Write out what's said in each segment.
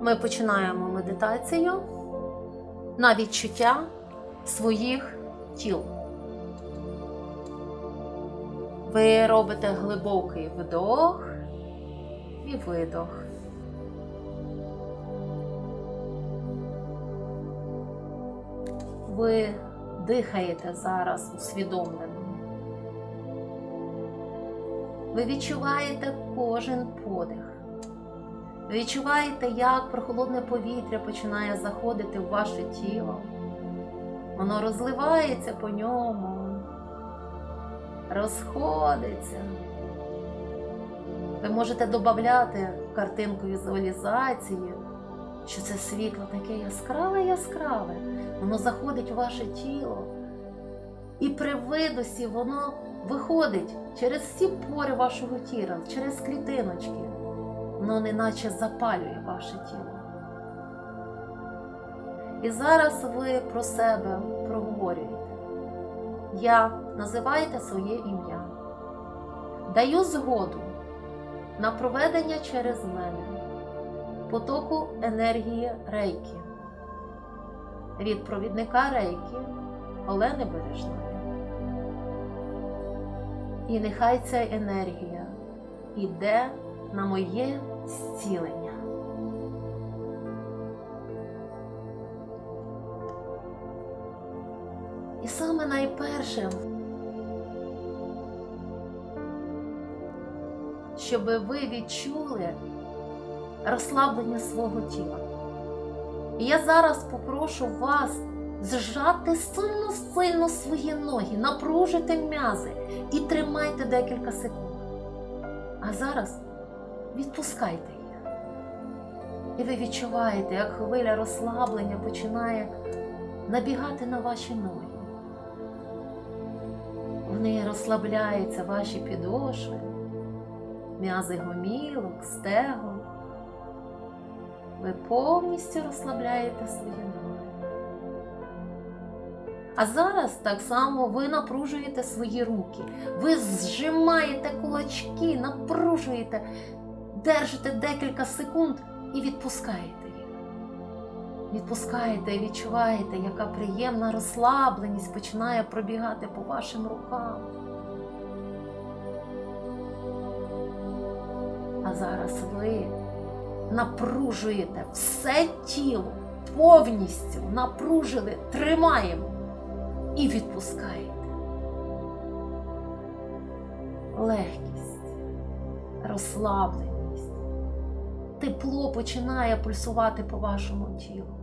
ми починаємо медитацію на відчуття своїх тіл. Ви робите глибокий вдох і видох. Ви дихаєте зараз усвідомлено. Ви відчуваєте кожен подих. Відчуваєте, як прохолодне повітря починає заходити в ваше тіло. Воно розливається по ньому, розходиться. Ви можете додати картинку візуалізації, що це світло таке яскраве, яскраве. Воно заходить у ваше тіло. І при видосі воно виходить через всі пори вашого тіла, через клітиночки. Воно неначе запалює ваше тіло. І зараз ви про себе проговорюєте. Я називаєте своє ім'я. Даю згоду на проведення через мене потоку енергії рейки від провідника рейки Олени Бережної. І нехай ця енергія йде на моє зцілення. І саме найперше, щоб ви відчули розслаблення свого тіла. І я зараз попрошу вас зжати сильно-сильно свої ноги, напружити м'язи і тримайте декілька секунд. А зараз відпускайте їх. І ви відчуваєте, як хвиля розслаблення починає набігати на ваші ноги. В неї розслабляються ваші підошви, м'язи гомілок, стегон. Ви повністю розслабляєте свої ноги. А зараз так само ви напружуєте свої руки. Ви зжимаєте кулачки, напружуєте, держите декілька секунд і відпускаєте їх. Відпускаєте і відчуваєте, яка приємна розслабленість починає пробігати по вашим рукам. А зараз ви напружуєте все тіло, повністю напружили, тримаємо і відпускаєте. Легкість, розслабленість, тепло починає пульсувати по вашому тілу.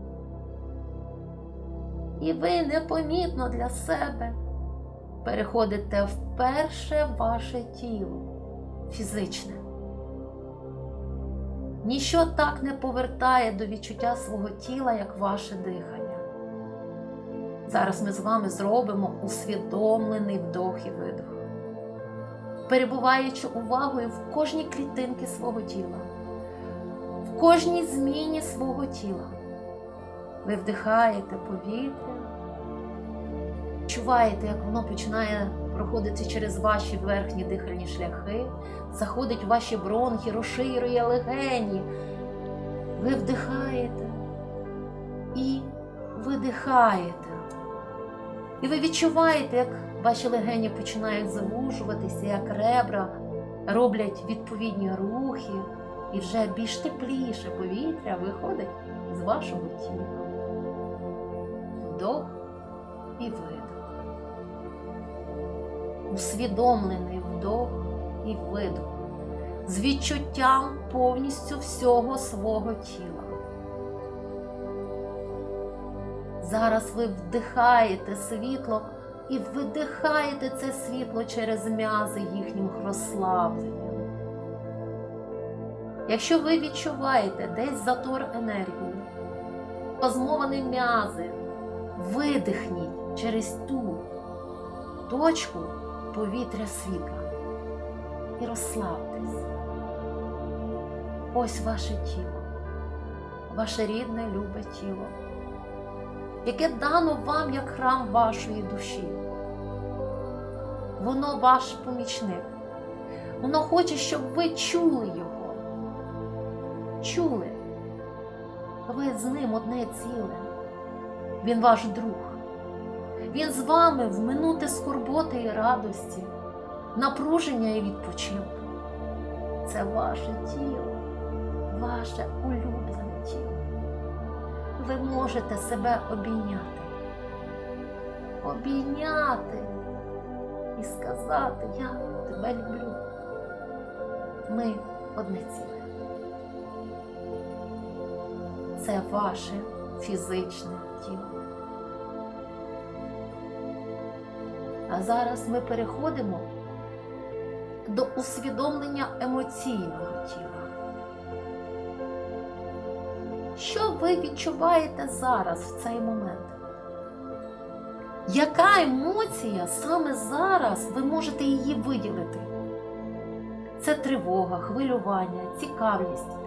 І ви непомітно для себе переходите в перше ваше тіло фізичне. Ніщо так не повертає до відчуття свого тіла, як ваше дихання. Зараз ми з вами зробимо усвідомлений вдох і видох, перебуваючи увагою в кожній клітинці свого тіла, кожній зміні свого тіла. Ви вдихаєте повітря, відчуваєте, як воно починає проходити через ваші верхні дихальні шляхи, заходить у ваші бронхи, розширює легені. Ви вдихаєте і видихаєте. І ви відчуваєте, як ваші легені починають завужуватися, як ребра роблять відповідні рухи, і вже більш тепліше повітря виходить з вашого тіла. Вдох і видох. Усвідомлений вдох і видох з відчуттям повністю всього свого тіла. Зараз ви вдихаєте світло і видихаєте це світло через м'язи їхнім розслабленням. Якщо ви відчуваєте десь затор енергії, позмовані м'язи, видихніть через ту точку повітря світла і розслабтесь. Ось ваше тіло, ваше рідне любе тіло, яке дано вам як храм вашої душі. Воно ваш помічник. Воно хоче, щоб ви чули його. Чули. ви з ним одне ціле. Він ваш друг. Він з вами в минути скорботи і радості, напруження і відпочинку. Це ваше тіло, ваше улюблене тіло. Ви можете себе обійняти. Обійняти і сказати, я тебе люблю. Ми одне ціле. Це ваше фізичне тіло. А зараз ми переходимо до усвідомлення емоційного тіла. Що ви відчуваєте зараз в цей момент? Яка емоція саме зараз ви можете її виділити? Це тривога, хвилювання, цікавість,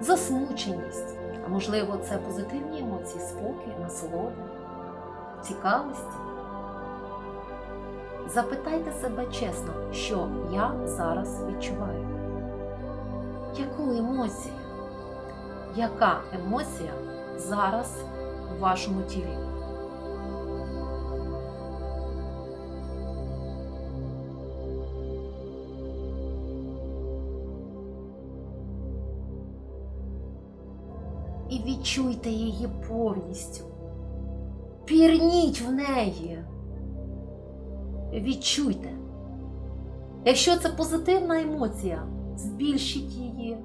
засмученість. А можливо, це позитивні емоції, спокій, насолода, цікавості. Запитайте себе чесно, що я зараз відчуваю. Яку емоцію? Яка емоція зараз у вашому тілі? Відчуйте її повністю. Пірніть в неї. Відчуйте. Якщо це позитивна емоція, збільшіть її.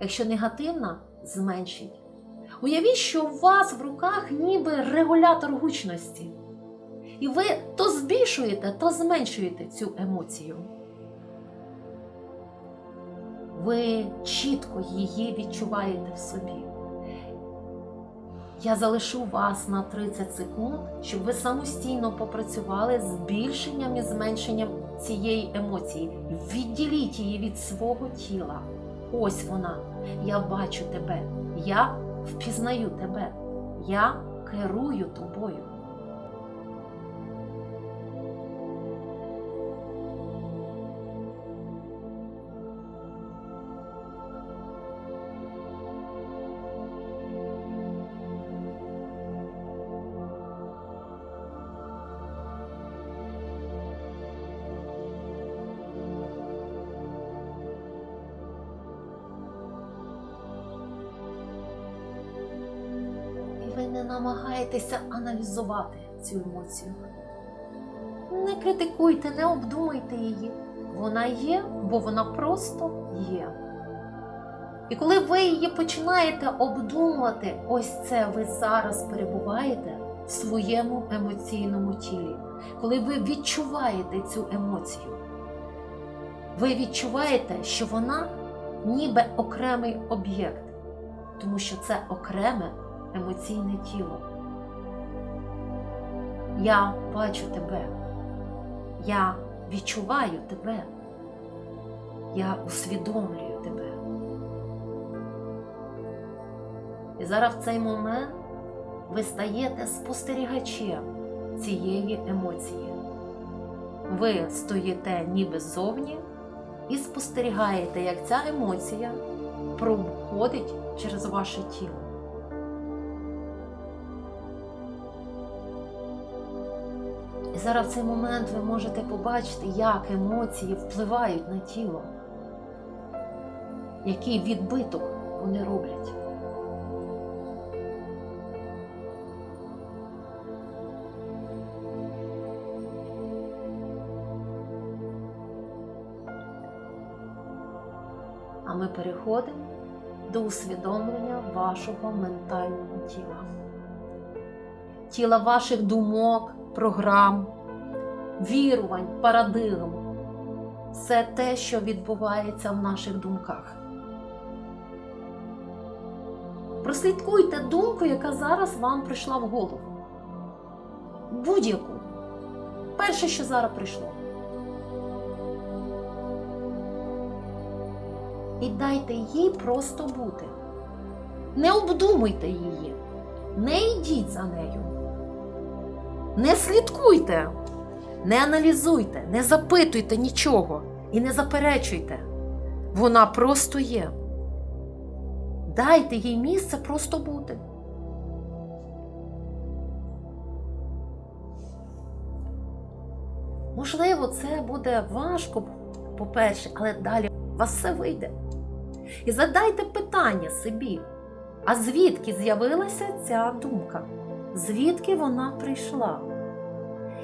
Якщо негативна, зменшіть. Уявіть, що у вас в руках ніби регулятор гучності. І ви то збільшуєте, то зменшуєте цю емоцію. Ви чітко її відчуваєте в собі. Я залишу вас на 30 секунд, щоб ви самостійно попрацювали з збільшенням і зменшенням цієї емоції. Відділіть її від свого тіла. Ось вона. Я бачу тебе. Я впізнаю тебе. Я керую тобою. Намагаєтеся аналізувати цю емоцію. Не критикуйте, не обдумуйте її. Вона є, бо вона просто є. І коли ви її починаєте обдумувати, ось це ви зараз перебуваєте в своєму емоційному тілі. Коли ви відчуваєте цю емоцію, ви відчуваєте, що вона ніби окремий об'єкт, тому що це окреме емоційне тіло. Я бачу тебе. Я відчуваю тебе. Я усвідомлюю тебе. І зараз в цей момент ви стаєте спостерігачем цієї емоції. Ви стоїте ніби ззовні і спостерігаєте, як ця емоція проходить через ваше тіло. Зараз в цей момент ви можете побачити, як емоції впливають на тіло, який відбиток вони роблять. А ми переходимо до усвідомлення вашого ментального тіла, тіла ваших думок, програм, вірувань, парадигм. Все те, що відбувається в наших думках. Прослідкуйте думку, яка зараз вам прийшла в голову. Будь-яку. Перше, що зараз прийшло. І дайте їй просто бути. Не обдумуйте її, не йдіть за нею. Не слідкуйте, не аналізуйте, не запитуйте нічого і не заперечуйте. Вона просто є. Дайте їй місце просто бути. Можливо, це буде важко, по-перше, але далі у вас все вийде. І задайте питання собі, а звідки з'явилася ця думка? Звідки вона прийшла?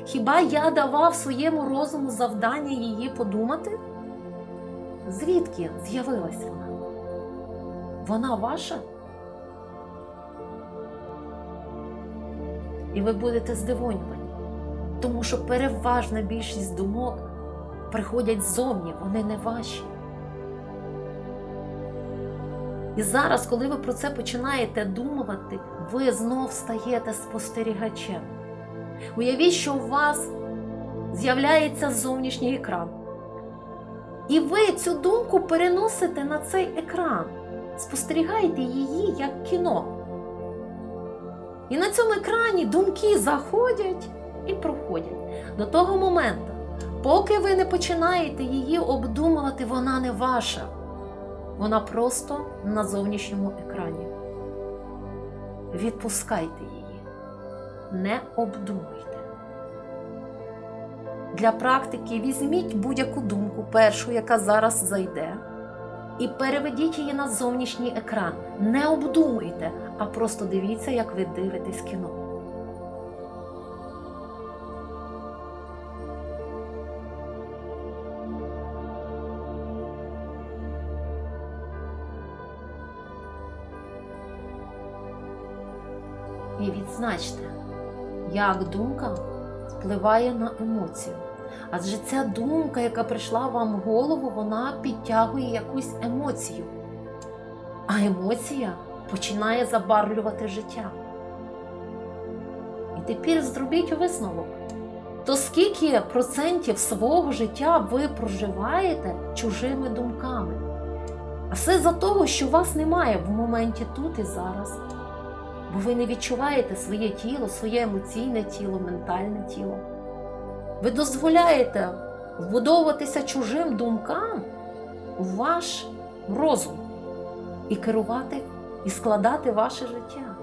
Хіба я давав своєму розуму завдання її подумати? Звідки з'явилась вона? Вона ваша? І ви будете здивовані, тому що переважна більшість думок приходять ззовні, вони не ваші. І зараз, коли ви про це починаєте думати, ви знов стаєте спостерігачем. Уявіть, що у вас з'являється зовнішній екран. І ви цю думку переносите на цей екран, спостерігаєте її як кіно. І на цьому екрані думки заходять і проходять до того моменту, поки ви не починаєте її обдумувати, вона не ваша. Вона просто на зовнішньому екрані. Відпускайте її, не обдумуйте. Для практики візьміть будь-яку думку, першу, яка зараз зайде, і переведіть її на зовнішній екран. Не обдумуйте, а просто дивіться, як ви дивитесь кіно. Відзначте, як думка впливає на емоцію. Адже ця думка, яка прийшла вам в голову, вона підтягує якусь емоцію. А емоція починає забарвлювати життя. І тепер зробіть висновок. То скільки процентів свого життя ви проживаєте чужими думками? А все за того, що вас немає в моменті тут і зараз. Бо ви не відчуваєте своє тіло, своє емоційне тіло, ментальне тіло. Ви дозволяєте вбудовуватися чужим думкам у ваш розум і керувати, і складати ваше життя.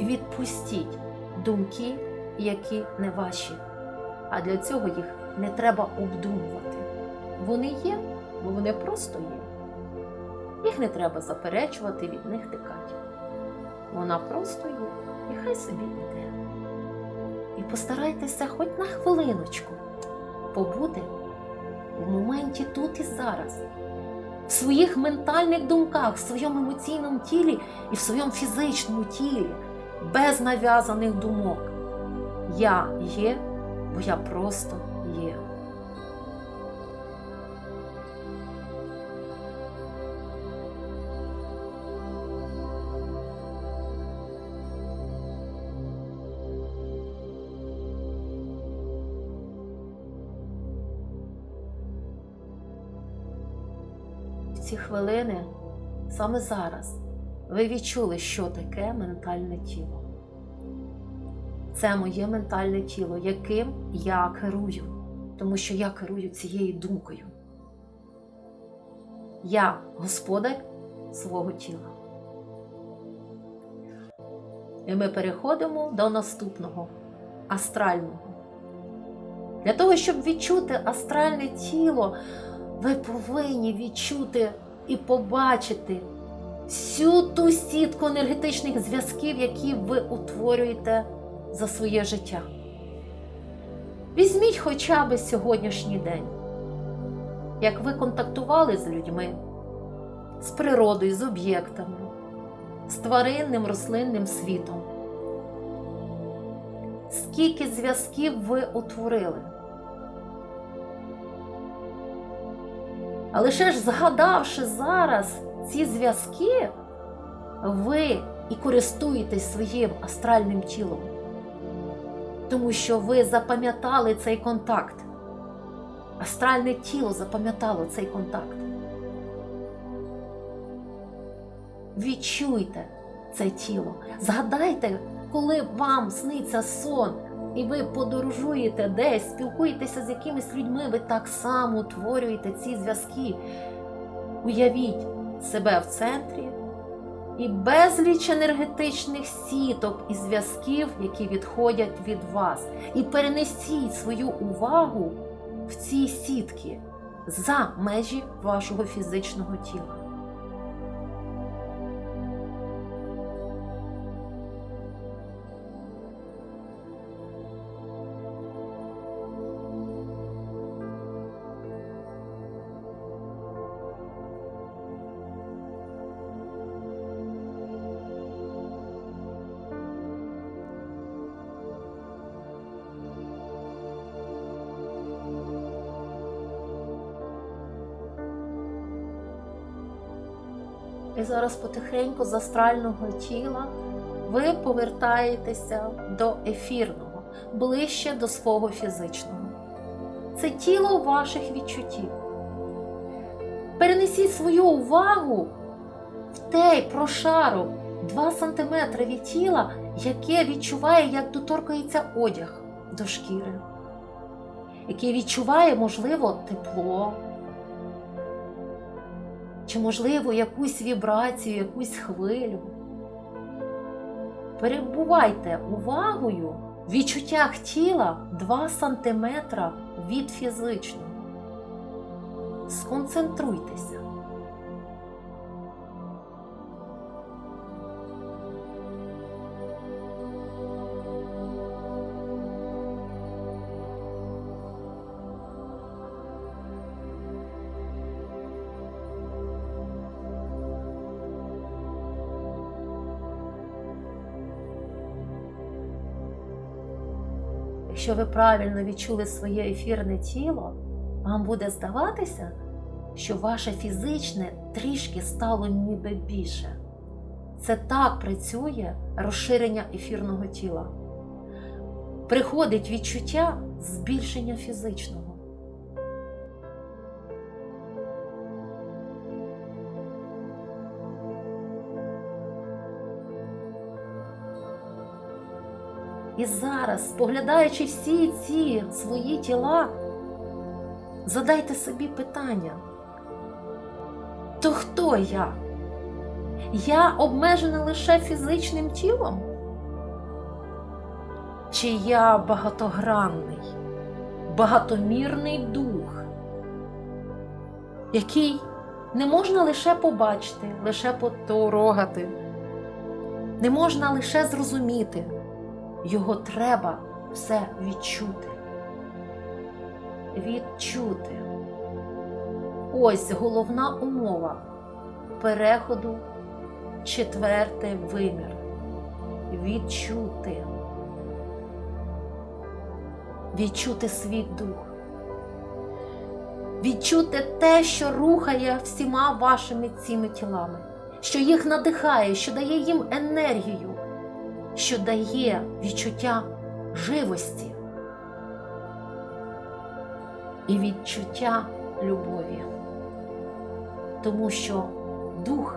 Відпустіть думки, які не ваші. А для цього їх не треба обдумувати. Вони є, бо вони просто є. Їх не треба заперечувати, від них тікати. Вона просто є, і хай собі йде. І постарайтеся хоч на хвилиночку побути в моменті тут і зараз, в своїх ментальних думках, в своєму емоційному тілі і в своєму фізичному тілі, без нав'язаних думок. Я є, бо я просто є. Ці хвилини, саме зараз, ви відчули, що таке ментальне тіло. Це моє ментальне тіло, яким я керую, тому що я керую цією думкою. Я господар свого тіла. І ми переходимо до наступного астрального. Для того, щоб відчути астральне тіло, ви повинні відчути і побачити всю ту сітку енергетичних зв'язків, які ви утворюєте за своє життя. Візьміть хоча б сьогоднішній день, як ви контактували з людьми, з природою, з об'єктами, з тваринним рослинним світом. Скільки зв'язків ви утворили? А лише ж згадавши зараз ці зв'язки, ви і користуєтесь своїм астральним тілом, тому що ви запам'ятали цей контакт. Астральне тіло запам'ятало цей контакт. Відчуйте це тіло. Згадайте, коли вам сниться сон, і ви подорожуєте десь, спілкуєтеся з якимись людьми, ви так само утворюєте ці зв'язки. Уявіть себе в центрі і безліч енергетичних сіток і зв'язків, які відходять від вас. І перенесіть свою увагу в ці сітки за межі вашого фізичного тіла. Зараз потихеньку з астрального тіла ви повертаєтеся до ефірного, ближче до свого фізичного. Це тіло ваших відчуттів. Перенесіть свою увагу в той прошарок 2 см від тіла, яке відчуває, як доторкається одяг до шкіри, яке відчуває, можливо, тепло чи, можливо, якусь вібрацію, якусь хвилю. Перебувайте увагою в відчуттях тіла 2 см від фізичного. Сконцентруйтеся. Якщо ви правильно відчули своє ефірне тіло, вам буде здаватися, що ваше фізичне трішки стало ніби більше. Це так працює розширення ефірного тіла. Приходить відчуття збільшення фізичного. І зараз, споглядаючи всі ці свої тіла, задайте собі питання, то хто я? Я обмежена лише фізичним тілом? Чи я багатогранний, багатомірний дух, який не можна лише побачити, лише поторогати, не можна лише зрозуміти? Його треба все відчути. Відчути. Ось головна умова переходу четвертий вимір. Відчути. Відчути свій дух. Відчути те, що рухає всіма вашими цими тілами, що їх надихає, що дає їм енергію що дає відчуття живості і відчуття любові. Тому що дух,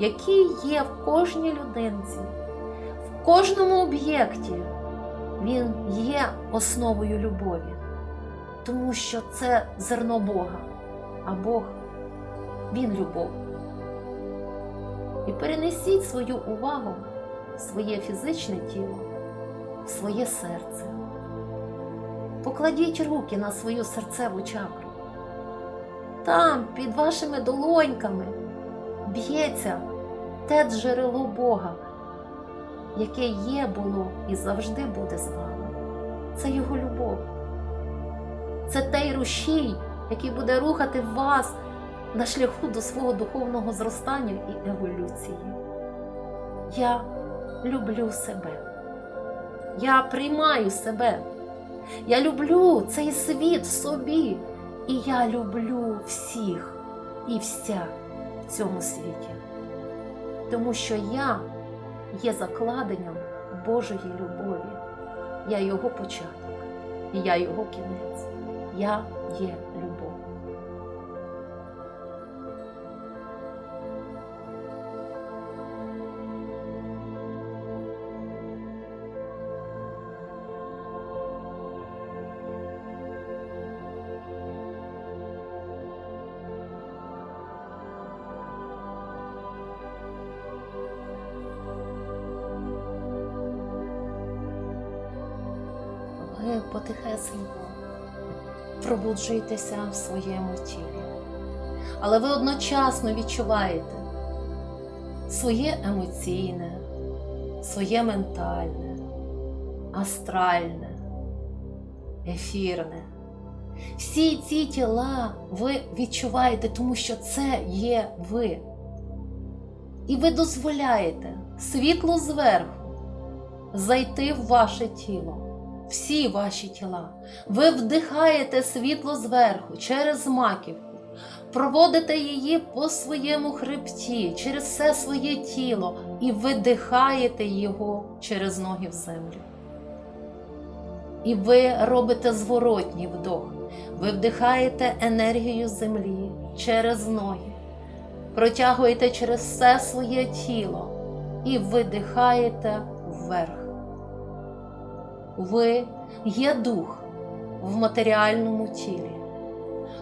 який є в кожній людинці, в кожному об'єкті, він є основою любові, тому що це зерно Бога, а Бог Він любов. І перенесіть свою увагу своє фізичне тіло, своє серце. Покладіть руки на свою серцеву чакру. Там, під вашими долоньками, б'ється те джерело Бога, яке є, було і завжди буде з вами. Це Його любов. Це той рушій, який буде рухати вас на шляху до свого духовного зростання і еволюції. Я люблю себе. Я приймаю себе. Я люблю цей світ в собі. І я люблю всіх і вся в цьому світі. Тому що я є закладенням Божої любові. Я його початок, я його кінець. Я є любов. Ви потихесенько пробуджуєтеся в своєму тілі. Але ви одночасно відчуваєте своє емоційне, своє ментальне, астральне, ефірне. Всі ці тіла ви відчуваєте, тому що це є ви. І ви дозволяєте світлу зверху зайти в ваше тіло, всі ваші тіла. Ви вдихаєте світло зверху через маківку, проводите її по своєму хребті, через все своє тіло і видихаєте його через ноги в землю. І ви робите зворотній вдох. Ви вдихаєте енергію землі через ноги, протягуєте через все своє тіло і видихаєте вверх. Ви є дух в матеріальному тілі.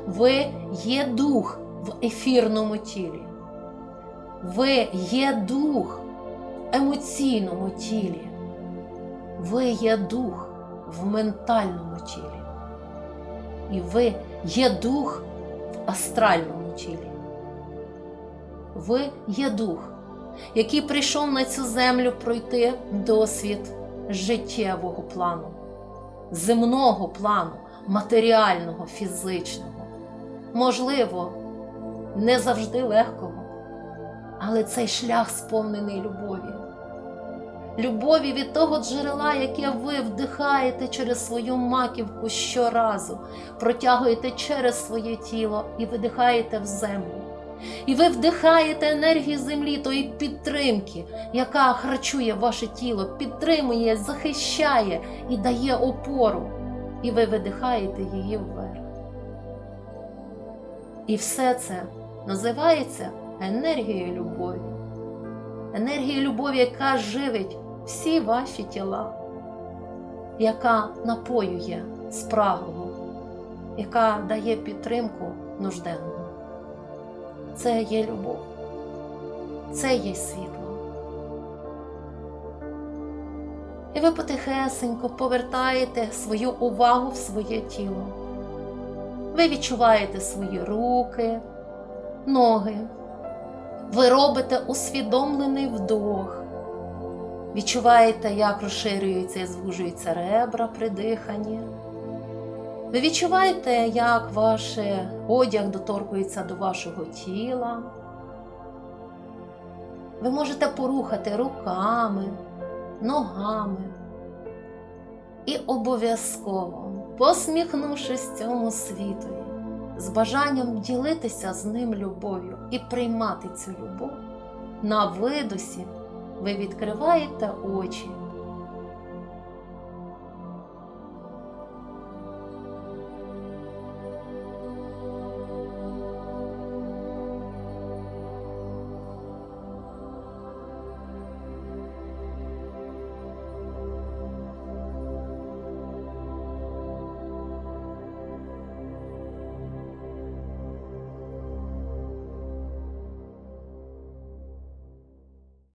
Ви є дух в ефірному тілі. Ви є дух в емоційному тілі. Ви є дух в ментальному тілі. І ви є дух в астральному тілі. Ви є дух, який прийшов на цю землю пройти досвід життєвого плану, земного плану, матеріального, фізичного. Можливо, не завжди легкого, але цей шлях сповнений любові. Любові від того джерела, яке ви вдихаєте через свою маківку щоразу, протягуєте через своє тіло і видихаєте в землю. І ви вдихаєте енергію землі, тої підтримки, яка харчує ваше тіло, підтримує, захищає і дає опору. І ви видихаєте її вверх. І все це називається енергією любові. Енергія любові, яка живить всі ваші тіла, яка напоює спраглого, яка дає підтримку нужденному. Це є любов, це є світло. І ви потихесенько повертаєте свою увагу в своє тіло. Ви відчуваєте свої руки, ноги. Ви робите усвідомлений вдох. Відчуваєте, як розширюються і звужуються ребра при диханні. Ви відчуваєте, як ваш одяг доторкується до вашого тіла. Ви можете порухати руками, ногами. І обов'язково, посміхнувшись цьому світові, з бажанням ділитися з ним любов'ю і приймати цю любов, на видусі ви відкриваєте очі